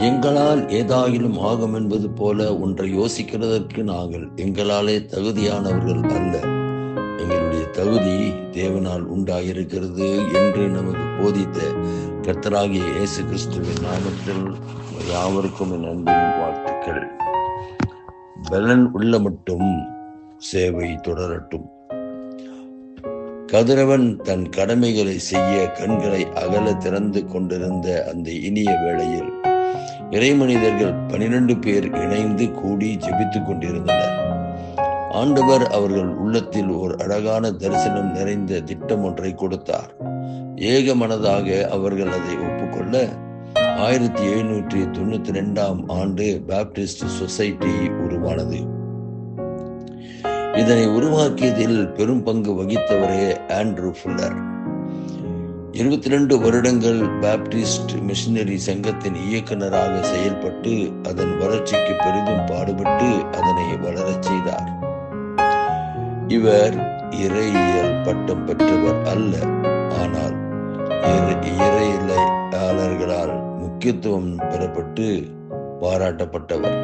எங்களால் ஏதாயிலும் ஆகும் என்பது போல ஒன்றை யோசிக்கிறதற்கு நாங்கள் எங்களாலே தகுதியானவர்கள் அல்ல. எங்களுடைய தகுதி தேவனால் உண்டாயிருக்கிறது என்று நமக்கு போதித்த கர்த்தராகிய இயேசு கிறிஸ்துவின் நாமத்தில் யாவருக்கும் என் அன்பின் வாழ்த்துக்கள். பலன் உள்ள மட்டும் சேவை தொடரட்டும். கதிரவன் தன் கடமைகளை செய்ய கண்களை அகல திறந்து கொண்டிருந்த அந்த இனிய வேளையில் இறைமனிதர்கள் பனிரெண்டு பேர் இணைந்து கூடி ஜெபித்துக் கொண்டிருந்தனர். ஆண்டவர் அவர்கள் உள்ளத்தில் ஒரு அழகான தரிசனம் நிறைந்த திட்டம் ஒன்றை கொடுத்தார். ஏக மனதாக அவர்கள் அதை ஒப்புக்கொள்ள ஆயிரத்தி எழுநூற்றி தொண்ணூத்தி ரெண்டாம் ஆண்டு பாப்டிஸ்ட் சொசைட்டி உருவானது. இதனை உருவாக்கியதில் பெரும் பங்கு வகித்தவரே ஆண்ட்ரூ ஃபுல்லர். இருபத்தி ரெண்டு வருடங்கள் பாப்டிஸ்ட் மிஷினரி சங்கத்தின் இயக்குநராக செயல்பட்டு அதன் வளர்ச்சிக்கு பெரிதும் பாடுபட்டு அதனை வளரச் செய்தார். இவர் இறையியல் பட்டம் பெற்றவர் அல்ல ஆனால் இறையிலாளர்களால் முக்கியத்துவம் பெறப்பட்டு பாராட்டப்பட்டவர்.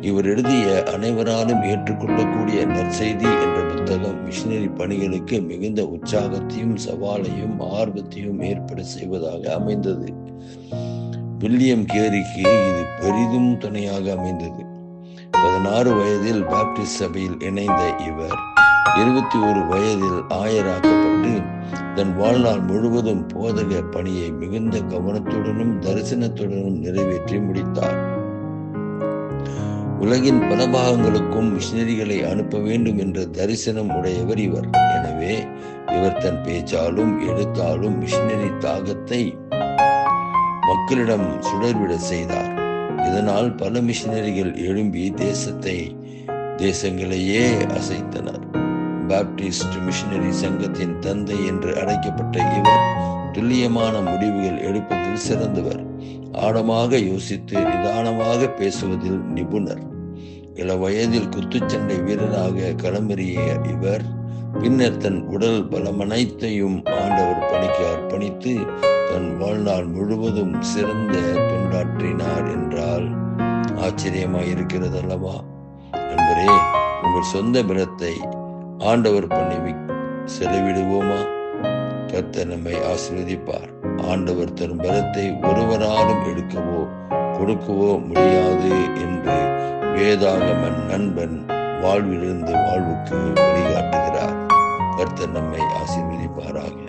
இவர் எழுதிய அனைவராலும் ஏற்றுக்கொள்ளக்கூடிய நற்செய்தி என்ற புத்தகம் மிஷினரி பணிகளுக்கு மிகுந்த உற்சாகத்தையும் சவாலையும் ஆர்வத்தையும் ஏற்பட செய்வதாக அமைந்தது. வில்லியம் கேரிக்கு இது பெரிதும் துணையாக அமைந்தது. பதினாறு வயதில் பாப்டிஸ்ட் சபையில் இணைந்த இவர் இருபத்தி ஒரு வயதில் ஆயராக்கப்பட்டு தன் வாழ்நாள் முழுவதும் போதக பணியை மிகுந்த கவனத்துடனும் தரிசனத்துடனும் நிறைவேற்றி முடித்தார். உலகின் பல பாகங்களுக்கும் மிஷினரிகளை அனுப்ப வேண்டும் என்ற தரிசனம் உடையவர் இவர். எனவே இவர் தன் பேச்சாலும் எழுத்தாலும் மிஷினரி தாகத்தை மக்களிடம் சுடர்விட செய்தார். இதனால் பல மிஷினரிகள் எழும்பி தேசத்தை தேசங்களையே அசைத்தனர். பாப்டிஸ்ட் மிஷினரி சங்கத்தின் தந்தை என்று அழைக்கப்பட்ட இவர் துல்லியமான முடிவுகள் எடுப்பதில் சிறந்தவர். ஆழமாக யோசித்து நிதானமாக பேசுவதில் நிபுணர். இள வயதில் குத்துச்சண்டை வீரராக களமறிய இவர் பின்னர் தன் உடல் பலமனைத்தையும் ஆண்டவர் பணிக்கு அர்ப்பணித்து தன் வாழ்நாள் முழுவதும் சிறந்த தொண்டாற்றினார் என்றால் ஆச்சரியமாயிருக்கிறது அல்லவா நண்பரே உங்கள் சொந்த பலத்தை ஆண்டவர் பண்ணி செலவிடுவோமா? கர்த்தர் நம்மை ஆசிர்வதிப்பார். ஆண்டவர் தரும் பலத்தை ஒருவராலும் எடுக்கவோ கொடுக்கவோ முடியாது என்று வேதாகமன் நண்பன் வாழ்விலிருந்து வாழ்வுக்கு வழிகாட்டுகிறார். கர்த்தர் நம்மை ஆசீர்வதிப்பாராக.